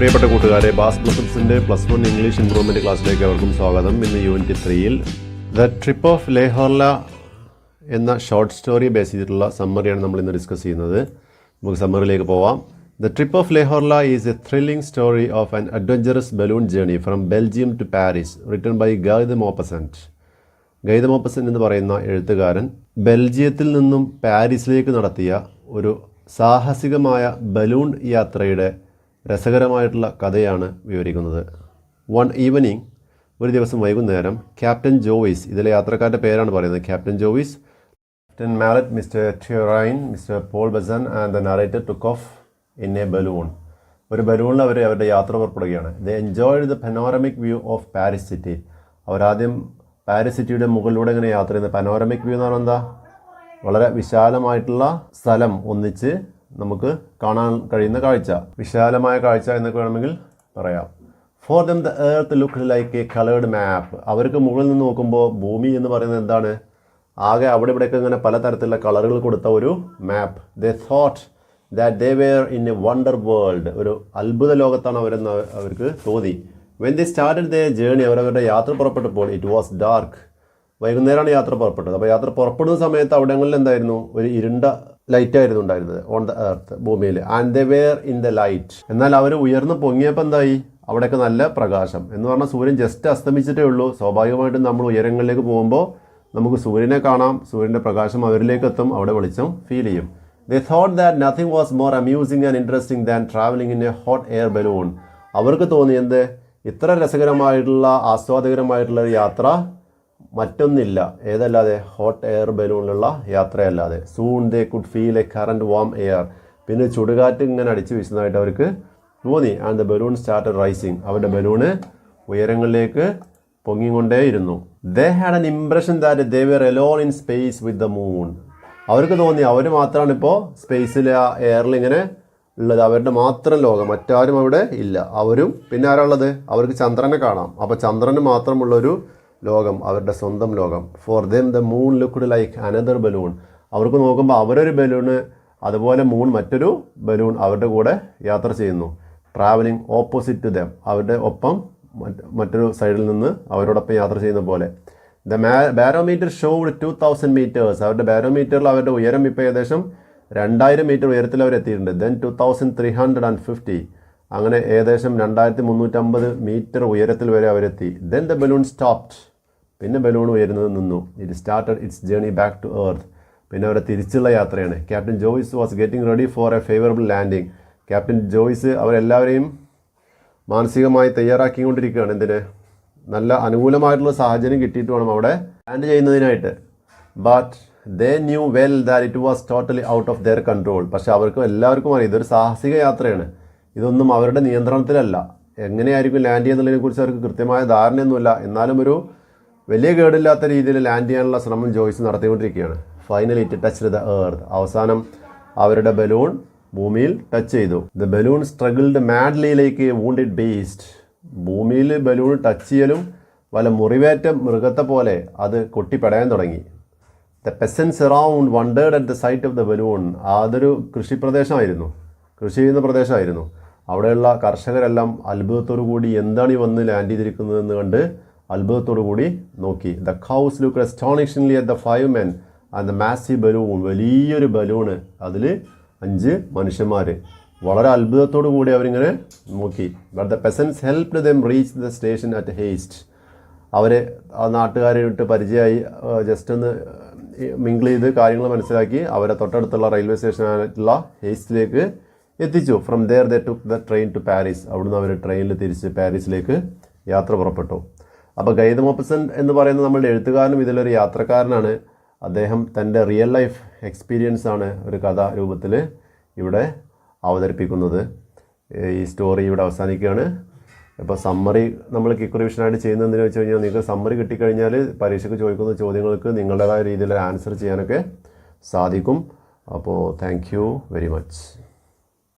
പ്രിയപ്പെട്ട കൂട്ടുകാരെ ബാസ് ബ്ലസൻസിന്റെ പ്ലസ് വൺ ഇംഗ്ലീഷ് ഇംപ്രൂവ്മെന്റ് ക്ലാസ്സിലേക്ക് അവർക്കും സ്വാഗതം. ഇന്ന് യൂണിറ്റ് ത്രീയിൽ ദ ട്രിപ്പ് ഓഫ് ലേഹോർല എന്ന ഷോർട്ട് സ്റ്റോറി ബേസ് ചെയ്തിട്ടുള്ള സമ്മറിയാണ് നമ്മൾ ഇന്ന് ഡിസ്കസ് ചെയ്യുന്നത്. നമുക്ക് സമ്മറിലേക്ക് പോവാം. The trip of Le Horla is a thrilling story of an adventurous balloon journey from Belgium to Paris return by Guy de Maupassant Guy de Maupassant എന്ന് പറയുന്ന എഴുത്തുകാരൻ ബെൽജിയത്തിൽ നിന്നും പാരീസിലേക്ക് നടത്തിയ ഒരു സാഹസികമായ ബലൂൺ യാത്രയുടെ രസകരമായിട്ടുള്ള കഥയാണ് വിവരിക്കുന്നത്. വൺ ഈവനിങ് ഒരു ദിവസം വൈകുന്നേരം ക്യാപ്റ്റൻ ജോയിസ് ഇതിലെ യാത്രക്കാരുടെ പേരാണ് പറയുന്നത്. Captain Joyce captain Mallet mister Turin mister Paul Bessand and the narrator took off in a balloon ഒരു ബലൂണിൽ അവർ അവരുടെ യാത്ര പുറപ്പെടുകയാണ്. The enjoyed the panoramic view of Paris city അവരാദ്യം പാരീസ് സിറ്റിയുടെ മുകളിലൂടെ ഇങ്ങനെ യാത്ര ചെയ്യുന്നത്. പനോറമിക് വ്യൂ എന്ന് പറഞ്ഞാൽ എന്താ? വളരെ വിശാലമായിട്ടുള്ള സ്ഥലം ഒന്നിച്ച് നമുക്ക് കാണാൻ കഴിയുന്ന കാഴ്ച വിശാലമായ കാഴ്ച എന്നൊക്കെ വേണമെങ്കിൽ പറയാം. For them the earth look like a coloured map അവർക്ക് മുകളിൽ നിന്ന് നോക്കുമ്പോൾ ഭൂമി എന്ന് പറയുന്നത് എന്താണ്? ആകെ അവിടെ ഇവിടെയൊക്കെ ഇങ്ങനെ പലതരത്തിലുള്ള കളറുകൾ കൊടുത്ത ഒരു map the thought that they were in a wonder world ഒരു അത്ഭുത ലോകത്താണ് അവരെന്ന് അവർക്ക് തോന്നി. When the started the journey അവരുടെ യാത്ര പുറപ്പെട്ടപ്പോൾ ഇറ്റ് വാസ് ഡാർക്ക് വൈകുന്നേരമാണ് യാത്ര പുറപ്പെട്ടത്. അപ്പോൾ യാത്ര പുറപ്പെടുന്ന സമയത്ത് അവിടങ്ങളിൽ എന്തായിരുന്നു? ഒരു ഇരുണ്ട ലൈറ്റ് ആയിരുന്നു ഉണ്ടായിരുന്നത് ഓൺ ദ എർത്ത് ഭൂമിയിൽ. And the were in the light എന്നാൽ അവർ ഉയർന്നു പൊങ്ങിയപ്പോൾ എന്തായി? അവിടെയൊക്കെ നല്ല പ്രകാശം. എന്ന് പറഞ്ഞാൽ സൂര്യൻ ജസ്റ്റ് അസ്തമിച്ചിട്ടേ ഉള്ളൂ. സ്വാഭാവികമായിട്ടും നമ്മൾ ഉയരങ്ങളിലേക്ക് പോകുമ്പോൾ നമുക്ക് സൂര്യനെ കാണാം. സൂര്യന്റെ പ്രകാശം അവരിലേക്ക് എത്തും. അവിടെ വെളിച്ചം ഫീൽ ചെയ്യും. They thought that nothing was more amusing and interesting than travelling in a hot air balloon അവർക്ക് തോന്നിയത് ഇത്ര രസകരമായിട്ടുള്ള ആസ്വാദകരമായിട്ടുള്ള യാത്ര മറ്റൊന്നില്ല. ഏതല്ലാതെ ഹോട്ട് എയർ ബലൂണിലുള്ള യാത്രയല്ലാതെ. Soon they could feel a current warm air പിന്നെ ചുടുകാറ്റ് ഇങ്ങനെ അടിച്ചു വീശുന്നതായിട്ട് അവർക്ക് തോന്നി. And the balloon start rising അവരുടെ ബലൂണ് ഉയരങ്ങളിലേക്ക് പൊങ്ങിക്കൊണ്ടേയിരുന്നു. They had an impression that they were alone in space with the moon അവർക്ക് തോന്നി. അവർ മാത്രമാണ് ഇപ്പോൾ സ്പേസിൽ ആ എയറിൽ ഇങ്ങനെ ഉള്ളത്. അവരുടെ മാത്രം ലോകം. മറ്റാരും അവിടെ ഇല്ല. അവരും പിന്നെ ആരാ ഉള്ളത്? അവർക്ക് ചന്ദ്രനെ കാണാം. അപ്പോൾ ചന്ദ്രന് മാത്രമുള്ളൊരു ലോകം അവരുടെ സ്വന്തം ലോകം. For them the moon looked like another balloon അവർക്ക് നോക്കുമ്പോൾ അവരൊരു ബലൂണ് അതുപോലെ മൂൺ മറ്റൊരു ബലൂൺ അവരുടെ കൂടെ യാത്ര ചെയ്യുന്നു. ട്രാവലിംഗ് ഓപ്പോസിറ്റ് ടു ദം അവരുടെ ഒപ്പം മറ്റൊരു സൈഡിൽ നിന്ന് അവരോടൊപ്പം യാത്ര ചെയ്യുന്ന പോലെ. The barometer showed two thousand metres അവരുടെ ബാരോമീറ്ററിൽ അവരുടെ ഉയരം ഇപ്പോൾ ഏകദേശം രണ്ടായിരം മീറ്റർ ഉയരത്തിൽ അവർ എത്തിയിട്ടുണ്ട്. Then two thousand three hundred and fifty അങ്ങനെ ഏകദേശം രണ്ടായിരത്തി മുന്നൂറ്റമ്പത് മീറ്റർ ഉയരത്തിൽ വരെ അവരെത്തി. ദെൻ ദ ബലൂൺ സ്റ്റോപ്ഡ് പിന്നെ ബലൂൺ ഉയരുന്നത് നിന്നു. It started its journey back to earth പിന്നെ അവരെ തിരിച്ചുള്ള യാത്രയാണ്. Captain Joyce was getting ready for a favourable landing Captain Joyce അവരെല്ലാവരെയും മാനസികമായി തയ്യാറാക്കിക്കൊണ്ടിരിക്കുകയാണ്. എന്തിന്? നല്ല അനുകൂലമായിട്ടുള്ള സാഹചര്യം കിട്ടിയിട്ട് വേണം അവിടെ land ചെയ്യുന്നതിനായിട്ട്. But they knew well that it was totally out of their control പക്ഷേ അവർക്കും എല്ലാവർക്കും അറിയാം ഇതൊരു സാഹസിക യാത്രയാണ്. ഇതൊന്നും അവരുടെ നിയന്ത്രണത്തിലല്ല. എങ്ങനെയായിരിക്കും ലാൻഡ് ചെയ്യുന്നതിനെ കുറിച്ച് അവർക്ക് കൃത്യമായ ധാരണയൊന്നുമില്ല. എന്നാലും ഒരു വലിയ കേടില്ലാത്ത രീതിയിൽ ലാൻഡ് ചെയ്യാനുള്ള ശ്രമം ജോയ്സ് നടത്തിക്കൊണ്ടിരിക്കുകയാണ്. Finally it touch the earth അവസാനം അവരുടെ ബലൂൺ ഭൂമിയിൽ ടച്ച് ചെയ്തു. ദ ബലൂൺ സ്ട്രഗിൾഡ് മാഡ്ലിയിലേക്ക് ലൈക്ക് ബേസ്ഡ് ബേസ്റ്റ് ഭൂമിയിൽ ബലൂൺ ടച്ച് ചെയ്യലും വല മുറിവേറ്റ മൃഗത്തെ പോലെ അത് കൊട്ടിപ്പടയാൻ തുടങ്ങി. The peasants around wondered at the sight of the balloon അതൊരു കൃഷിപ്രദേശമായിരുന്നു. കൃഷി ചെയ്യുന്ന പ്രദേശമായിരുന്നു. അവിടെയുള്ള കർഷകരെല്ലാം അത്ഭുതത്തോടു കൂടി എന്താണ് ഈ വന്ന് ലാൻഡ് ചെയ്തിരിക്കുന്നതെന്ന് കണ്ട് അത്ഭുതത്തോടു കൂടി നോക്കി. The cows look astonishingly at the five men and the massive balloon വലിയൊരു ബലൂണ് അതിൽ അഞ്ച് മനുഷ്യന്മാർ വളരെ അത്ഭുതത്തോടു കൂടി അവരിങ്ങനെ നോക്കി. But the peasants helped them reach the station at haste അവർ ആ നാട്ടുകാരായിട്ട് പരിചയമായി ജസ്റ്റ് ഒന്ന് മിങ്കിൾ ചെയ്ത് കാര്യങ്ങൾ മനസ്സിലാക്കി അവരെ തൊട്ടടുത്തുള്ള റെയിൽവേ സ്റ്റേഷനായിട്ടുള്ള ഹേസ്റ്റിലേക്ക് എത്തിച്ചു. From there the took the train to Paris അവിടുന്ന് അവർ ട്രെയിനിൽ തിരിച്ച് പാരീസിലേക്ക് യാത്ര പുറപ്പെട്ടു. അപ്പോൾ മോപ്പസൻ എന്ന് പറയുന്ന നമ്മളുടെ എഴുത്തുകാരനും ഇതിലൊരു യാത്രക്കാരനാണ്. അദ്ദേഹം തന്റെ റിയൽ ലൈഫ് എക്സ്പീരിയൻസ് ആണ് ഒരു കഥ രൂപത്തിൽ ഇവിടെ അവതരിപ്പിക്കുന്നത്. ഈ സ്റ്റോറി ഇവിടെ അവസാനിക്കുകയാണ്. ഇപ്പോൾ സമ്മറി നമ്മൾ കിക്ക് റിവിഷനായിട്ട് ചെയ്യുന്നതെന്ന് വെച്ച് കഴിഞ്ഞാൽ നിങ്ങൾക്ക് സമ്മറി കിട്ടിക്കഴിഞ്ഞാൽ പരീക്ഷയ്ക്ക് ചോദിക്കുന്ന ചോദ്യങ്ങൾക്ക് നിങ്ങളുടേതായ രീതിയിൽ ആൻസർ ചെയ്യാനൊക്കെ സാധിക്കും. അപ്പോൾ താങ്ക് വെരി മച്ച്